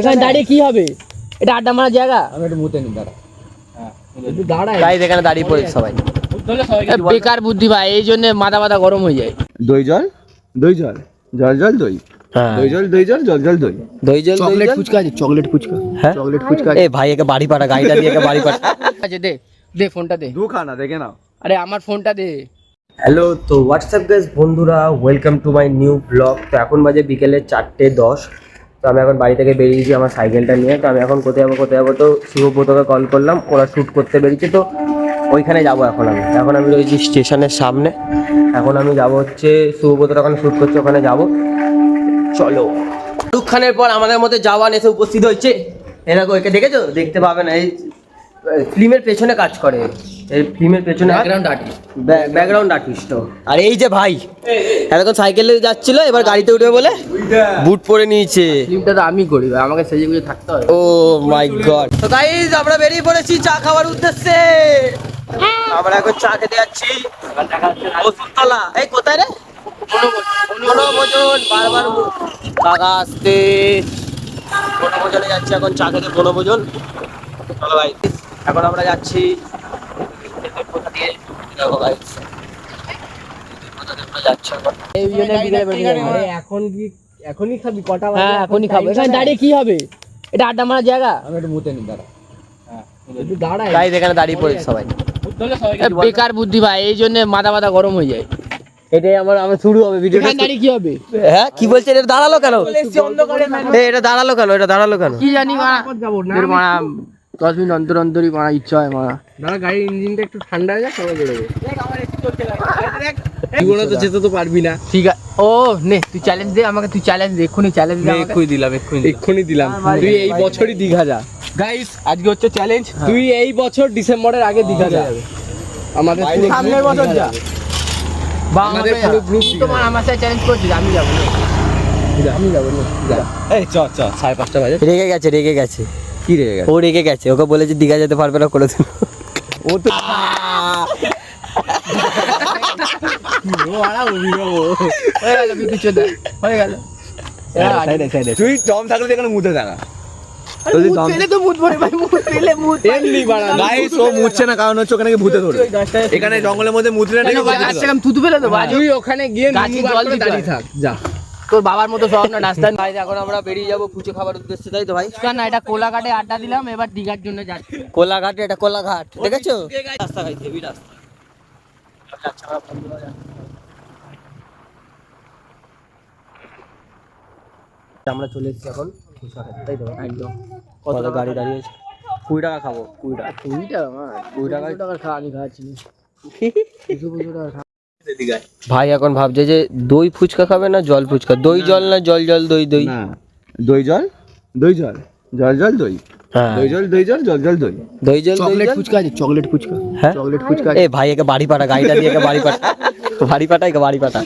এখানে দাঁড়িয়ে কি হবে? এটা আড্ডা মারার জায়গা? আমি একটু মুতে নি দাঁড়া। গাইজ এখানে দাঁড়িয়ে পড়েছে সবাই। বেকার বুদ্ধি ভাই এই জন্য মাথা মাথা গরম হয়ে যায়। দই জল? দই জল? জল জল দই? হ্যাঁ। দই জল দই জল জল জল দই? দই জল চকলেট ফুচকা আছে চকলেট ফুচকা। হ্যাঁ। চকলেট ফুচকা এ ভাই একে বাড়ি পাঠা গাড়িটা দিয়ে একে বাড়ি পাঠা। আছে দে দে ফোনটা দে। দু খানা দেখে নাও। আরে আমার ফোনটা দে। হ্যালো তো হোয়াটসঅ্যাপ গাইজ বন্ধুরা welcome to my new blog তো এখন বাজে বিকেলে চারটে দশ। তো আমি এখন বাড়ি থেকে বেরিয়েছি আমার সাইকেলটা নিয়ে, তো আমি এখন কোথায় যাব কোথায় যাব তো শুভব্রতকে কল করলাম, ওরা শ্যুট করতে বেরিয়েছে, তো ওইখানে যাব এখন আমি। এখন আমি রয়েছি স্টেশনের সামনে। এখন আমি যাব হচ্ছে শুভব্রত ওখানে শ্যুট করছে, ওখানে যাব। চলো। শাহরুখ খানের পর আমাদের মধ্যে যাওয়ান এসে উপস্থিত হয়েছে। এরকম ওইকে দেখেছ? দেখতে পাবে না, এই ফিল্মের পেছনে কাজ করে। এই ফিল্মের পেছনে ব্যাকগ্রাউন্ড আর্টিস্ট ব্যাকগ্রাউন্ড আর্টিস্ট আর এই যে ভাই এতক্ষণ সাইকেলে যাচ্ছিল এবার গাড়িতে উঠবে বলে বুট পরে নিয়েছে। ফিল্মটা তো আমি করি ভাই আমাকে সেজে গুজে থাকতে হবে ও মাই গড তো গাইজ আমরা বেরিয়ে পড়েছি চা খাওয়ার উদ্দেশ্যে। আমরা এখন চা খেতে যাচ্ছি। ওষুধতলা এই কোথায় রে? বনভোজন। বারবার কাকা আসতে। বনভোজনে যাচ্ছি এখন চা খেতে বনভোজন। চলো ভাই এখন আমরা যাচ্ছি এখন কি এখনই খাবি? কটা হ্যাঁ এখনই খাব। এখানে দাঁড়িয়ে কি হবে? এটা আড্ডা মারার জায়গা? আমি একটু মুতে নি দাঁড়া। একটু এখানে দাঁড়িয়ে পড়েছে সবাই। বেকার বুদ্ধি ভাই এই জন্য মাথা মাথা গরম হয়ে যায়। এটাই আমার আমার শুরু হবে ভিডিওটা এখানে দাঁড়িয়ে কি হবে? হ্যাঁ কি বলছে? এটা দাঁড়াল কেন? এটা দাঁড়াল কেন? এটা দাঁড়াল কেন? কি জানি মারা দশ মিনিট অন্তর অন্তরই মারা ইচ্ছা হয় মারা। দাঁড়া গাড়ির ইঞ্জিনটা একটু ঠান্ডা হয়ে যাক তবে বেরোবে জীবনে তো যেতে তো পারবি না। ঠিক আছে ও নে তুই চ্যালেঞ্জ দে আমাকে তুই চ্যালেঞ্জ দে এক্ষুনি চ্যালেঞ্জ দে আমাকে। দিলাম এক্ষুনি এক্ষুনি দিলাম। তুই এই বছরই দীঘা যা। গাইস আজকে হচ্ছে চ্যালেঞ্জ তুই এই বছর ডিসেম্বরের আগে দীঘা যা। আমাদের সামনের বছর যা। বা আমাদের পুরো গ্রুপ তোমার আমার সাথে চ্যালেঞ্জ করছিস আমি যাব না। আমি যাব না। এই চ চ সাড়ে পাঁচটা বাজে। রেগে গেছে রেগে গেছে। কি রে গেছে? ও রেগে গেছে ওকে বলেছে দীঘা যেতে পারবে না কোনোদিন। ও তো তুই দম থাকলে এখানে মুতে থাকা। জঙ্গলের মধ্যে মুতলে ওখানে গিয়ে দাঁড়িয়ে থাক যা। তোর বাবার মতো সব না রাস্তা ভাই এখন আমরা বেরিয়ে যাব ফুচো খাবার উদ্দেশ্যে তাই তো ভাই? না এটা কোলাঘাটে আড্ডা দিলাম এবার দীঘার জন্য যাচ্ছি। কোলাঘাট এটা কোলাঘাট দেখেছ? রাস্তা গাইছে হেভি রাস্তা। আমরা চলে এসেছি এখন তাই তো একদম। কত গাড়ি দাঁড়িয়েছে কুড়ি টাকা খাব কুড়ি টাকা। কুড়ি টাকা কুড়ি টাকার খাওয়া আমি খাওয়াচ্ছি দুশো ভাই এখন ভাবছে যে দই ফুচকা খাবে না জল ফুচকা? দই জল না। জল জল দই দই? দই জল দই জল জল জল দই। হ্যাঁ। দই জল দই জল জল জল দই। দই জল চকলেট ফুচকা আছে চকলেট ফুচকা। হ্যাঁ। চকলেট ফুচকা এ ভাই একে বাড়ি পাঠা গাড়িটা দিয়ে একে বাড়ি পাঠা। বাড়ি পাঠা একে বাড়ি পাঠা।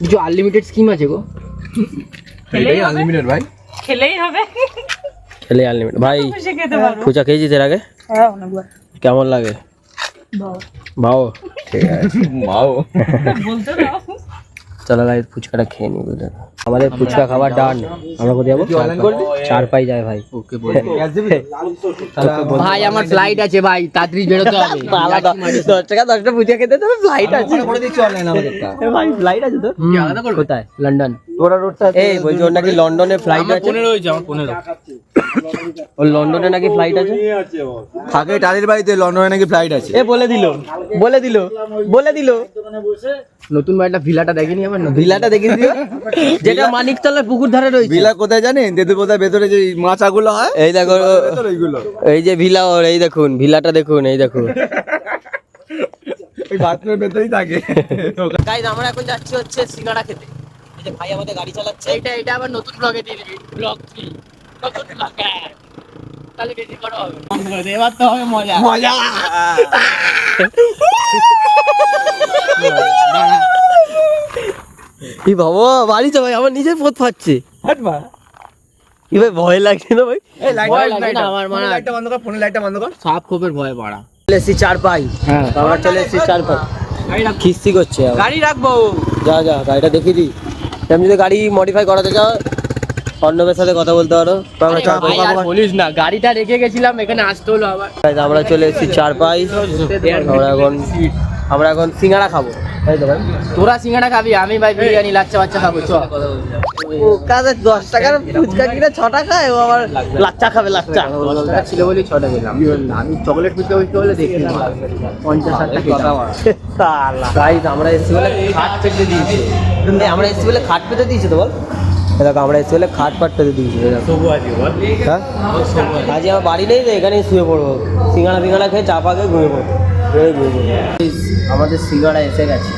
কিছু আনলিমিটেড স্কিম আছে গো। আনলিমিটেড ভাই। খেলেই হবে। খেলে আনলিমিট ভাই ফুচকা খেয়েছিস এর আগে? হ্যাঁ অনেকবার। কেমন লাগে? ভাও ঠিক আছে মাও বলতে দাও। চলো ভাই ফুচকাটা খেয়ে নি বুঝলে? আমাদের ফুচকা খাবার ডান আমরা কোথায় যাব? চার পাই যায় ভাই। ওকে ভাই আমার ফ্লাইট আছে ভাই। তাড়াতাড়ি বেরোতে হবে। দশ টাকা দশটা ফুচকা খেতে তো ফ্লাইট আছে। করে দিচ্ছি অনলাইন আমাদেরটা। এ ভাই ফ্লাইট আছে তো কোথায়? লন্ডন। রোডটা এই বলছি ওর নাকি লন্ডনে ফ্লাইট আছে? পনেরো হয়েছে আমার পনেরো। লন্ডনে নাকি ফ্লাইট আছে? থাকে টালির বাড়িতে লন্ডনে নাকি ফ্লাইট আছে। এ বলে দিল বলে দিল বলে দিল। নতুন বাড়িটা ভিলাটা দেখিনি আমার ভিলাটা দেখে দিও। যেটা মানিকতলার পুকুর ধারে রয়েছে। ভিলা কোথায় জানেন? দেদুপোতার ভেতরে যে মাছাগুলো হয় এই দেখো এই যে ভিলা ওর এই দেখুন ভিলাটা দেখুন এই দেখুন। ওই বাথরুমের ভেতরেই থাকে। গাইজ আমরা এখন যাচ্ছি হচ্ছে সিঙ্গাড়া খেতে। এই যে ভাই আমাদের গাড়ি চালাচ্ছে। এটা এটা আবার নতুন ব্লগে দিয়ে দিবি। ব্লগ 3 এবার তো হবে মজা মজা কি বাবা বাড়ি আমার নিজের পথ পাচ্ছে। কি ভাই ভয় লাগছে না ভাই? এই লাইট ভয় লাগে না আমার মানে লাইটটা বন্ধ কর ফোনের লাইটটা বন্ধ কর। সাপ খোপের ভয় পাড়া চলে এসেছি চার পাই। হ্যাঁ। আমরা চলে এসেছি চার পাই। খিস্তি করছে। গাড়ি রাখব। যা যা গাড়িটা দেখিয়ে দিই। আমি যদি গাড়ি মডিফাই করাতে চাও অর্ণবের সাথে কথা বলতে পারো। বলিস না গাড়িটা রেখে গেছিলাম এখানে আসতে হলো আবার। আমরা চলে এসেছি চার পাই আমরা এখন আমরা এখন সিঙ্গাড়া খাব। তোরা সিঙ্গাড়া খাবি আমি ভাই বিরিয়ানি লাচ্চা বাচ্চা খাব চ কাজে দশ টাকার ফুচকা কিনে ছ টাকা ও আবার লাচ্চা খাবে লাচ্চা। গেলাম আমি চকলেট ফুচকা ফুচকা বলে দেখি পঞ্চাশ ষাট টাকা। আমরা এসেছি বলে খাট পেতে দিয়েছে। আমরা এসেছি বলে খাট পেতে দিয়েছে তো বল। দেখো, আমরা এসেছি বলে খাট পাট পেতে দিয়েছে হ্যাঁ? আজ আমার বাড়ি নেই তো, এখানেই শুয়ে পড়ব। সিঙ্গাড়া ফিঙ্গাড়া খেয়ে চাপা খেয়ে ঘুমিয়ে পড়ব। ঘুমিয়ে পড়ব। আমাদের সিঙ্গাড়া এসে গেছে।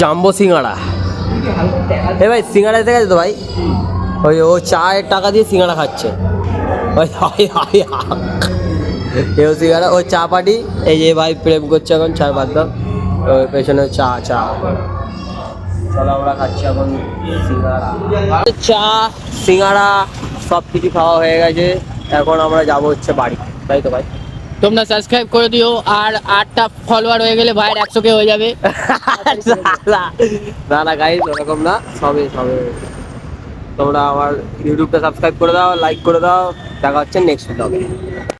জাম্বো সিঙ্গাড়া। এ ভাই, সিঙ্গাড়া এসে গেছে তো ভাই? ওই, ও চায়ের টাকা দিয়ে সিঙ্গাড়া খাচ্ছে। ওই হাই হাই এও সিঙ্গাড়া, ও চা পাটি এই যে ভাই প্রেম করছে এখন চার বাদ ওই পেছনে চা চা। চলো আমরা খাচ্ছি এখন সিঙ্গাড়া চা সিঙ্গাড়া সব কিছু খাওয়া হয়ে গেছে। এখন আমরা যাব হচ্ছে বাড়ি। তাই তো ভাই? তোমরা সাবস্ক্রাইব করে দিও আর আটটা ফলোয়ার হয়ে গেলে ভাইয়ের একশো কে হয়ে যাবে। না না গাইজ ওরকম না। সবে সবে তোমরা আমার ইউটিউবটা সাবস্ক্রাইব করে দাও লাইক করে দাও। দেখা হচ্ছে নেক্সট ব্লগে